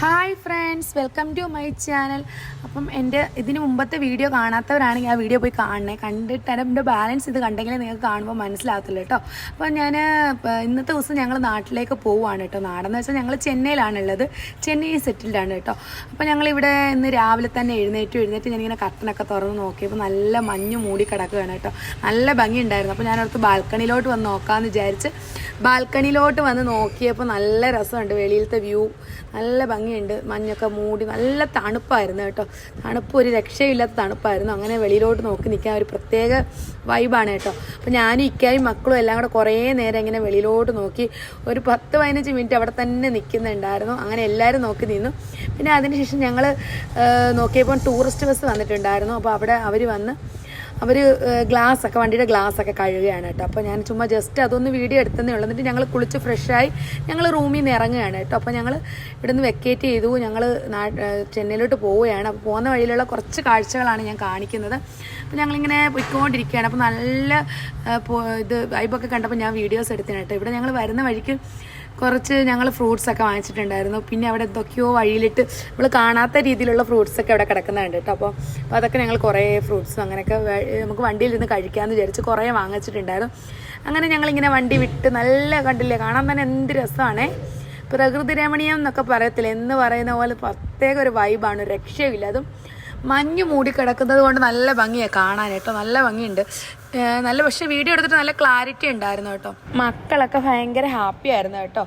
Hi friends welcome to my channel appam എന്റെ ഇതിന് മുമ്പത്തെ വീഡിയോ കാണാത്തവരാണെങ്കിൽ ആ വീഡിയോ പോയി കാണണേ. കണ്ടിട്ട് എന്റെ ബാലൻസ് ഇത് കണ്ടെങ്കിലേ നിങ്ങൾക്ക് കാണുമ്പോൾ മനസ്സിലാകത്തില്ല കേട്ടോ. അപ്പോൾ ഞാൻ ഇന്നത്തെ ദിവസം ഞങ്ങൾ നാട്ടിലേക്ക് പോവുകയാണ് കേട്ടോ. നാടെന്ന് വെച്ചാൽ ഞങ്ങൾ ചെന്നൈയിലാണുള്ളത്. ചെന്നൈ സെറ്റിൽഡ് ആണ് കേട്ടോ. അപ്പോൾ ഞങ്ങളിവിടെ ഇന്ന് രാവിലെ തന്നെ എഴുന്നേറ്റ് എഴുന്നേറ്റ് ഞാനിങ്ങനെ കർട്ടനൊക്കെ തുറന്ന് നോക്കിയപ്പോൾ നല്ല മഞ്ഞ് മൂടി കിടക്കുകയാണ് കേട്ടോ. നല്ല ഭംഗിയുണ്ടായിരുന്നു. അപ്പോൾ ഞാനടുത്ത് ബാൽക്കണിയിലോട്ട് വന്ന് നോക്കാമെന്ന് വിചാരിച്ച് ബാൽക്കണിയിലോട്ട് വന്ന് നോക്കിയപ്പോൾ നല്ല രസമുണ്ട്. വെളിയിലത്തെ വ്യൂ നല്ല ഭംഗിയുണ്ട്. മഞ്ഞൊക്കെ മൂടി നല്ല തണുപ്പായിരുന്നു കേട്ടോ. തണുപ്പ് ഒരു രക്ഷയില്ലാത്ത തണുപ്പായിരുന്നു. അങ്ങനെ വെളിയിലോട്ട് നോക്കി നിൽക്കാൻ ഒരു പ്രത്യേക വൈബാണ് കേട്ടോ. അപ്പോൾ ഞാനും ഇക്കായും മക്കളും എല്ലാം കൂടെ കുറേ നേരം ഇങ്ങനെ വെളിയിലോട്ട് നോക്കി ഒരു പത്ത് പതിനഞ്ച് മിനിറ്റ് അവിടെ തന്നെ നിൽക്കുന്നുണ്ടായിരുന്നു. അങ്ങനെ എല്ലാവരും നോക്കി നിന്നു. പിന്നെ അതിനുശേഷം ഞങ്ങൾ നോക്കിയപ്പോൾ ടൂറിസ്റ്റ് ബസ് വന്നിട്ടുണ്ടായിരുന്നു. അപ്പോൾ അവിടെ അവർ വന്ന് അവർ ഗ്ലാസ് ഒക്കെ വണ്ടിയുടെ ഗ്ലാസ് ഒക്കെ കഴുകുകയാണ് കേട്ടോ. അപ്പോൾ ഞാൻ ചുമ്മാ ജസ്റ്റ് അതൊന്ന് വീഡിയോ എടുത്തതേ ഉള്ളൂ. എന്നിട്ട് ഞങ്ങൾ കുളിച്ച് ഫ്രഷായി ഞങ്ങൾ റൂമിൽ നിന്ന് ഇറങ്ങുകയാണ് കേട്ടോ. അപ്പോൾ ഞങ്ങൾ ഇവിടെ നിന്ന് വെക്കേറ്റ് ചെയ്തു ഞങ്ങൾ ചെന്നൈയിലോട്ട് പോവുകയാണ്. അപ്പോൾ പോകുന്ന വഴിയിലുള്ള കുറച്ച് കാഴ്ചകളാണ് ഞാൻ കാണിക്കുന്നത്. അപ്പോൾ ഞങ്ങളിങ്ങനെ പോയിക്കൊണ്ടിരിക്കുകയാണ്. അപ്പോൾ നല്ല ഇത് വൈബൊക്കെ കണ്ടപ്പോൾ ഞാൻ വീഡിയോസ് എടുത്തിന് കേട്ടോ. ഇവിടെ ഞങ്ങൾ വരുന്ന വഴിക്ക് കുറച്ച് ഞങ്ങൾ ഫ്രൂട്ട്സ് ഒക്കെ വാങ്ങിച്ചിട്ടുണ്ടായിരുന്നു. പിന്നെ അവിടെ എന്തൊക്കെയോ വഴിയിലിട്ട് നമ്മൾ കാണാത്ത രീതിയിലുള്ള ഫ്രൂട്ട്സ് ഒക്കെ അവിടെ കിടക്കുന്നുണ്ട് കേട്ടോ. അപ്പോൾ അപ്പോൾ അതൊക്കെ ഞങ്ങൾ കുറേ ഫ്രൂട്ട്സും അങ്ങനെയൊക്കെ നമുക്ക് വണ്ടിയിലിരുന്ന് കഴിക്കാമെന്ന് വിചാരിച്ച് കുറേ വാങ്ങിച്ചിട്ടുണ്ടായിരുന്നു. അങ്ങനെ ഞങ്ങളിങ്ങനെ വണ്ടി വിട്ട് നല്ല കണ്ടില്ലേ കാണാൻ തന്നെ എന്ത് രസമാണേ. പ്രകൃതി രമണീയം എന്നൊക്കെ പറയത്തില്ല എന്ന് പറയുന്ന പോലെ പ്രത്യേക ഒരു വൈബാണ് ഒരു രക്ഷയില്ല അതും മഞ്ഞ് മൂടി കിടക്കുന്നത് കൊണ്ട് നല്ല ഭംഗിയാണ് കാണാൻ. കേട്ടോ നല്ല ഭംഗിയുണ്ട്. നല്ല പക്ഷെ വീഡിയോ എടുത്തിട്ട് നല്ല ക്ലാരിറ്റി ഉണ്ടായിരുന്നു കേട്ടോ. മക്കളൊക്കെ ഭയങ്കര ഹാപ്പി ആയിരുന്നു കേട്ടോ.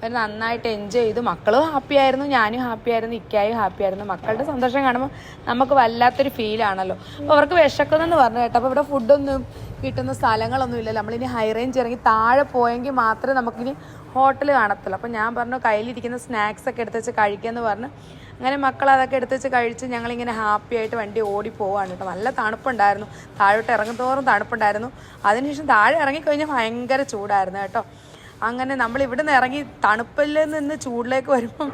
അവർ നന്നായിട്ട് എൻജോയ് ചെയ്തു. മക്കളും ഹാപ്പി ആയിരുന്നു ഞാനും ഹാപ്പി ആയിരുന്നു ഇക്കായും ഹാപ്പി ആയിരുന്നു. മക്കളുടെ സന്തോഷം കാണുമ്പോൾ നമുക്ക് വല്ലാത്തൊരു ഫീലാണല്ലോ അപ്പോൾ അവർക്ക് വിശക്കുന്നെന്ന് പറഞ്ഞു കേട്ടോ. അപ്പോൾ ഇവിടെ ഫുഡൊന്നും കിട്ടുന്ന സ്ഥലങ്ങളൊന്നും ഇല്ലല്ലോ നമ്മളിനി ഹൈ റേഞ്ച് ഇറങ്ങി താഴെ പോയെങ്കിൽ മാത്രമേ നമുക്കിനി ഹോട്ടൽ കാണത്തില്ല അപ്പോൾ ഞാൻ പറഞ്ഞു കയ്യിലിരിക്കുന്ന സ്നാക്സ് ഒക്കെ എടുത്ത് വെച്ച് കഴിക്കാമെന്ന് പറഞ്ഞ്. അങ്ങനെ മക്കൾ അതൊക്കെ എടുത്ത് വെച്ച് കഴിച്ച് ഞങ്ങളിങ്ങനെ ഹാപ്പി ആയിട്ട് വണ്ടി ഓടി പോവാണ് കേട്ടോ. നല്ല തണുപ്പുണ്ടായിരുന്നു. താഴോട്ട് ഇറങ്ങുന്തോറും തണുപ്പുണ്ടായിരുന്നു. അതിനുശേഷം താഴെ ഇറങ്ങിക്കഴിഞ്ഞാൽ ഭയങ്കര ചൂടായിരുന്നു കേട്ടോ. അങ്ങനെ നമ്മൾ ഇവിടെ നിന്ന് ഇറങ്ങി തണുപ്പിൽ നിന്ന് ചൂടിലേക്ക് വരുമ്പം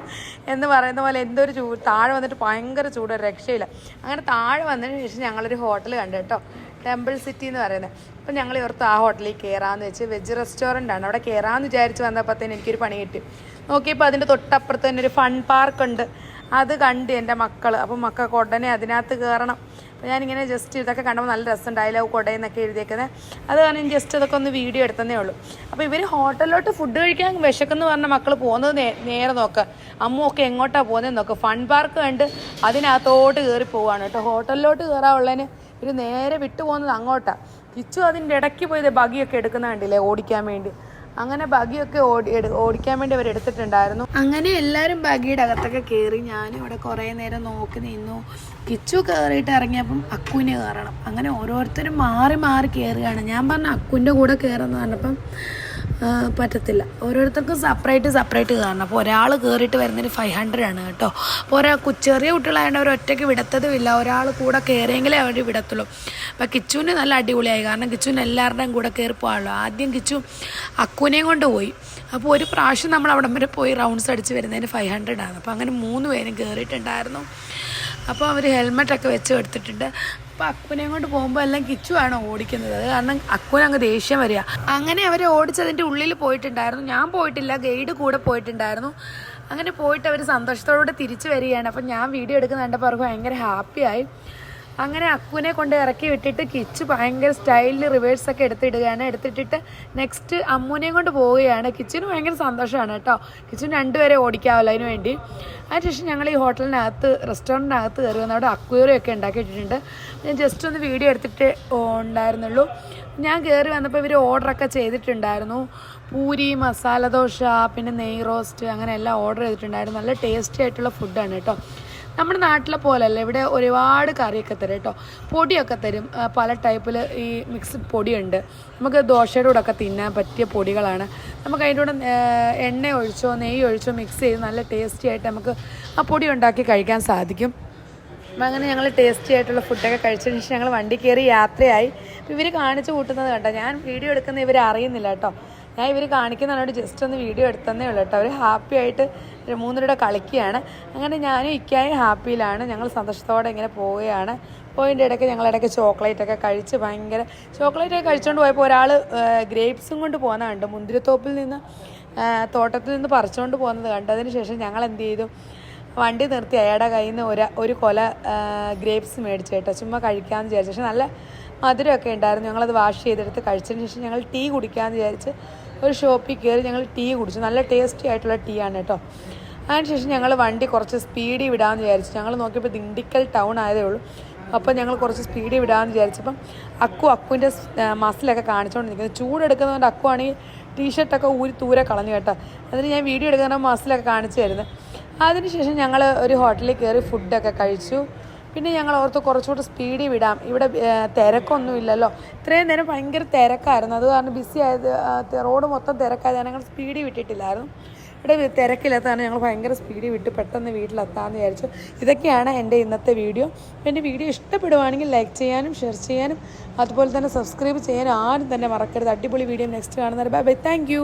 എന്ന് പറയുന്ന പോലെ എന്തൊരു ചൂട് താഴെ വന്നിട്ട് ഭയങ്കര ചൂട് രക്ഷയില്ല. അങ്ങനെ താഴെ വന്നതിന് ശേഷം ഞങ്ങളൊരു ഹോട്ടൽ കണ്ടു കേട്ടോ. ടെമ്പിൾ സിറ്റി എന്ന് പറയുന്നത്. അപ്പം ഞങ്ങൾ ഓർത്ത് ആ ഹോട്ടലിൽ കയറാമെന്ന് വെച്ച് വെജ് റെസ്റ്റോറന്റ് ആണ്. അവിടെ കയറാമെന്ന് വിചാരിച്ച് വന്നപ്പോഴത്തേന് എനിക്കൊരു പണി കിട്ടി. നോക്കിയപ്പോൾ അതിന്റെ തൊട്ടപ്പുറത്ത് തന്നെ ഒരു ഫൺ പാർക്ക് ഉണ്ട്. അത് കണ്ട് എന്റെ മക്കൾ അപ്പം മക്കൾക്ക് ഉടനെ അതിനകത്ത് കയറണം അപ്പോൾ ഞാനിങ്ങനെ ജസ്റ്റ് ഇതൊക്കെ കണ്ടപ്പോൾ നല്ല രസം ഡയലോഗ് കൊടയെന്നൊക്കെ എഴുതിയേക്കുന്നത് അത് കാരണം ജസ്റ്റ് ഇതൊക്കെ ഒന്ന് വീഡിയോ എടുത്തതേ ഉള്ളൂ. അപ്പോൾ ഇവർ ഹോട്ടലിലോട്ട് ഫുഡ് കഴിക്കാൻ വിശക്കെന്ന് പറഞ്ഞ മക്കൾ പോകുന്നത് നേരെ നോക്കുക അമ്മയൊക്കെ എങ്ങോട്ടാണ് പോകുന്നത് നോക്കുക ഫൺ പാർക്ക് കണ്ട് അതിനകത്തോട്ട് കയറി പോവാണ് കേട്ടോ. ഹോട്ടലിലോട്ട് കയറാനുള്ളതിന് ഇവർ നേരെ വിട്ടുപോകുന്നത് അങ്ങോട്ടാണ് കിച്ചു അതിന്റെ ഇടയ്ക്ക് പോയത് ബഗിയൊക്കെ എടുക്കുന്ന കണ്ടില്ലേ ഓടിക്കാൻ വേണ്ടി. അങ്ങനെ ബഗിയൊക്കെ ഓടി ഓടിക്കാൻ വേണ്ടി അവർ എടുത്തിട്ടുണ്ടായിരുന്നു. അങ്ങനെ എല്ലാവരും ബഗിയുടെ അകത്തൊക്കെ കയറി ഞാനും ഇവിടെ കുറേ നേരം നോക്കി നിന്നു. കിച്ചു കയറിയിട്ട് ഇറങ്ങിയപ്പം അക്കുവിന് കയറണം അങ്ങനെ ഓരോരുത്തരും മാറി മാറി കയറുകയാണ് ഞാൻ പറഞ്ഞ അക്കുവിന്റെ കൂടെ കയറുന്ന പറഞ്ഞപ്പം പറ്റത്തില്ല. ഓരോരുത്തർക്കും സെപ്പറേറ്റ് സെപ്പറേറ്റ് കാണണം അപ്പോൾ ഒരാൾ കയറിയിട്ട് വരുന്നതിന് ഫൈവ് ഹൺഡ്രഡ് ആണ് കേട്ടോ. അപ്പോൾ ഒരാൾ ചെറിയ കുട്ടികളായതുകൊണ്ട് അവർ ഒറ്റയ്ക്ക് വിടത്തതുമില്ല. ഒരാൾ കൂടെ കയറിയെങ്കിലേ അവർ വിടത്തുള്ളൂ. അപ്പോൾ കിച്ചുവിന് നല്ല അടിപൊളിയായി. കാരണം കിച്ചുവിന് എല്ലാവരുടെയും കൂടെ കയറി പോകാമല്ലോ ആദ്യം കിച്ചു അക്കുവിനെയും കൊണ്ട് പോയി. അപ്പോൾ ഒരു പ്രാവശ്യം നമ്മൾ അവിടം വരെ പോയി റൗണ്ട്സ് അടിച്ച് വരുന്നതിന് ഫൈവ് ഹൺഡ്രഡ് ആണ്. അപ്പോൾ അങ്ങനെ മൂന്ന് പേരും കയറിയിട്ടുണ്ടായിരുന്നു അപ്പോൾ അവർ ഹെൽമെറ്റൊക്കെ വെച്ച് എടുത്തിട്ടുണ്ട്. അപ്പോൾ അക്കുനെ കൊണ്ട് പോകുമ്പോൾ എല്ലാം കിച്ചുവാണ് ഓടിക്കുന്നത്? അത് കാരണം അക്കുവിന് അങ്ങ് ദേഷ്യം വരിക. അങ്ങനെ അവരെ ഓടിച്ചതിന്റെ ഉള്ളിൽ പോയിട്ടുണ്ടായിരുന്നു. ഞാൻ പോയിട്ടില്ല ഗൈഡ് കൂടെ പോയിട്ടുണ്ടായിരുന്നു. അങ്ങനെ പോയിട്ട് അവർ സന്തോഷത്തോടെ തിരിച്ചു വരികയാണ്. അപ്പം ഞാൻ വീഡിയോ എടുക്കുന്ന കണ്ടപ്പോൾ അവർക്ക് ഭയങ്കര ഹാപ്പിയായി. അങ്ങനെ അക്കുവിനെ കൊണ്ട് ഇറക്കി വിട്ടിട്ട് കിച്ച് ഭയങ്കര സ്റ്റൈലിൽ റിവേഴ്സ് ഒക്കെ എടുത്തിടുകയാണ് എടുത്തിട്ടിട്ട് നെക്സ്റ്റ് അമ്മുവിനെയും കൊണ്ട് പോവുകയാണ്. കിച്ചന് ഭയങ്കര സന്തോഷമാണ് കേട്ടോ. കിച്ചൻ രണ്ടുപേരെ ഓടിക്കാമല്ലോ അതിന് വേണ്ടി. അതിനുശേഷം ഞങ്ങൾ ഈ ഹോട്ടലിനകത്ത് റെസ്റ്റോറന്റിനകത്ത് കയറി വന്ന് അവിടെ അക്വേറിയൊക്കെ ഉണ്ടാക്കിയിട്ടുണ്ട് ഞാൻ ജസ്റ്റ് ഒന്ന് വീഡിയോ എടുത്തിട്ട് ഉണ്ടായിരുന്നുള്ളൂ. ഞാൻ കയറി വന്നപ്പോൾ ഇവർ ഓർഡറൊക്കെ ചെയ്തിട്ടുണ്ടായിരുന്നു. പൂരി മസാല ദോശ പിന്നെ നെയ് റോസ്റ്റ് അങ്ങനെ എല്ലാം ഓർഡർ ചെയ്തിട്ടുണ്ടായിരുന്നു. നല്ല ടേസ്റ്റി ആയിട്ടുള്ള ഫുഡാണ് കേട്ടോ. നമ്മുടെ നാട്ടിലെ പോലെയല്ല. ഇവിടെ ഒരുപാട് കറിയൊക്കെ തരും കേട്ടോ. പൊടിയൊക്കെ തരും. പല ടൈപ്പിൽ ഈ മിക്സ് പൊടിയുണ്ട്. നമുക്ക് ദോശയുടെ കൂടെ ഒക്കെ തിന്നാൻ പറ്റിയ പൊടികളാണ്. നമുക്ക് അതിന്റെ കൂടെ എണ്ണ ഒഴിച്ചോ നെയ്യ് ഒഴിച്ചോ മിക്സ് ചെയ്ത് നല്ല ടേസ്റ്റി ആയിട്ട് നമുക്ക് ആ പൊടി ഉണ്ടാക്കി കഴിക്കാൻ സാധിക്കും. അപ്പം അങ്ങനെ ഞങ്ങൾ ടേസ്റ്റി ആയിട്ടുള്ള ഫുഡൊക്കെ കഴിച്ചതിന് ശേഷം ഞങ്ങൾ വണ്ടി കയറി യാത്രയായി. ഇവർ കാണിച്ചു കൂട്ടുന്നത് കേട്ടോ ഞാൻ വീഡിയോ എടുക്കുന്ന ഇവർ അറിയുന്നില്ല കേട്ടോ. ഞാൻ ഇവർ കാണിക്കുന്നതാണ് ജസ്റ്റ് ഒന്ന് വീഡിയോ എടുത്തതേ ഉള്ളൂ കേട്ടോ. അവർ ഹാപ്പി ആയിട്ട് മൂന്നരുടെ കളിക്കുകയാണ്. അങ്ങനെ ഞാനും ഇക്കായും ഹാപ്പിയിലാണ് ഞങ്ങൾ സന്തോഷത്തോടെ ഇങ്ങനെ പോവുകയാണ്. പോയിന്റെ ഇടയ്ക്ക് ഞങ്ങളിടയ്ക്ക് ചോക്ലേറ്റ് ഒക്കെ കഴിച്ച് ഭയങ്കര ചോക്ലേറ്റ് ഒക്കെ കഴിച്ചുകൊണ്ട് പോയപ്പോൾ ഒരാൾ ഗ്രേപ്സും കൊണ്ട് പോകുന്ന കണ്ടു? മുന്തിരിത്തോപ്പിൽ നിന്ന് തോട്ടത്തിൽ നിന്ന് പറിച്ചുകൊണ്ട് പോകുന്നത് കണ്ടതിന് ശേഷം ഞങ്ങൾ എന്ത് ചെയ്തു? വണ്ടി നിർത്തി അയാളുടെ കയ്യിൽ നിന്ന് ഒരു ഒരു കൊല ഗ്രേപ്സ് മേടിച്ചു കേട്ടോ. ചുമ്മാ കഴിക്കാമെന്ന് വിചാരിച്ചു. പക്ഷെ നല്ല മധുരമൊക്കെ ഉണ്ടായിരുന്നു. ഞങ്ങളത് വാഷ് ചെയ്തെടുത്ത് കഴിച്ചതിന് ശേഷം ഞങ്ങൾ ടീ കുടിക്കാമെന്ന് വിചാരിച്ച് ഒരു ഷോപ്പിൽ കയറി ഞങ്ങൾ ടീ കുടിച്ചു. നല്ല ടേസ്റ്റി ആയിട്ടുള്ള ടീ ആണ് കേട്ടോ അതിനുശേഷം ഞങ്ങൾ വണ്ടി കുറച്ച് സ്പീഡിൽ വിടാമെന്ന് വിചാരിച്ചു. ഞങ്ങൾ നോക്കിയപ്പോൾ ദിണ്ടിക്കൽ ടൗൺ ആയതേ ഉള്ളൂ. അപ്പോൾ ഞങ്ങൾ കുറച്ച് സ്പീഡിൽ വിടാമെന്ന് വിചാരിച്ചപ്പം അക്കു അക്കുവിന്റെ മസിലൊക്കെ കാണിച്ചുകൊണ്ട് നിൽക്കുന്നത് ചൂടെടുക്കുന്നതുകൊണ്ട് അക്കു ആണെങ്കിൽ ടീഷർട്ടൊക്കെ ഊരി ദൂരെ കളഞ്ഞു കേട്ടോ. അതിന് ഞാൻ വീഡിയോ എടുക്കുന്ന മസിലൊക്കെ കാണിച്ചു തരുന്നത് അതിനുശേഷം ഞങ്ങൾ ഒരു ഹോട്ടലിൽ കയറി ഫുഡൊക്കെ കഴിച്ചു. പിന്നെ ഞങ്ങൾ ഓർത്ത് കുറച്ചുകൂടെ സ്പീഡിൽ വിടാം. ഇവിടെ തിരക്കൊന്നും ഇല്ലല്ലോ ഇത്രയും നേരം ഭയങ്കര തിരക്കായിരുന്നു. അത് കാരണം ബിസി ആയത് റോഡ് മൊത്തം തിരക്കായത് ഞങ്ങൾ സ്പീഡിൽ വിട്ടിട്ടില്ലായിരുന്നു. ഇവിടെ തിരക്കില്ലാത്തതാണ് ഞങ്ങൾ ഭയങ്കര സ്പീഡിൽ വിട്ട് പെട്ടെന്ന് വീട്ടിലെത്താമെന്ന് വിചാരിച്ചു. ഇതൊക്കെയാണ് എന്റെ ഇന്നത്തെ വീഡിയോ എന്റെ വീഡിയോ ഇഷ്ടപ്പെടുവാണെങ്കിൽ ലൈക്ക് ചെയ്യാനും ഷെയർ ചെയ്യാനും അതുപോലെ തന്നെ സബ്സ്ക്രൈബ് ചെയ്യാനും ആരും തന്നെ മറക്കരുത്. അടിപൊളി വീഡിയോ നെക്സ്റ്റ് കാണുന്നവരെ. Bye bye thank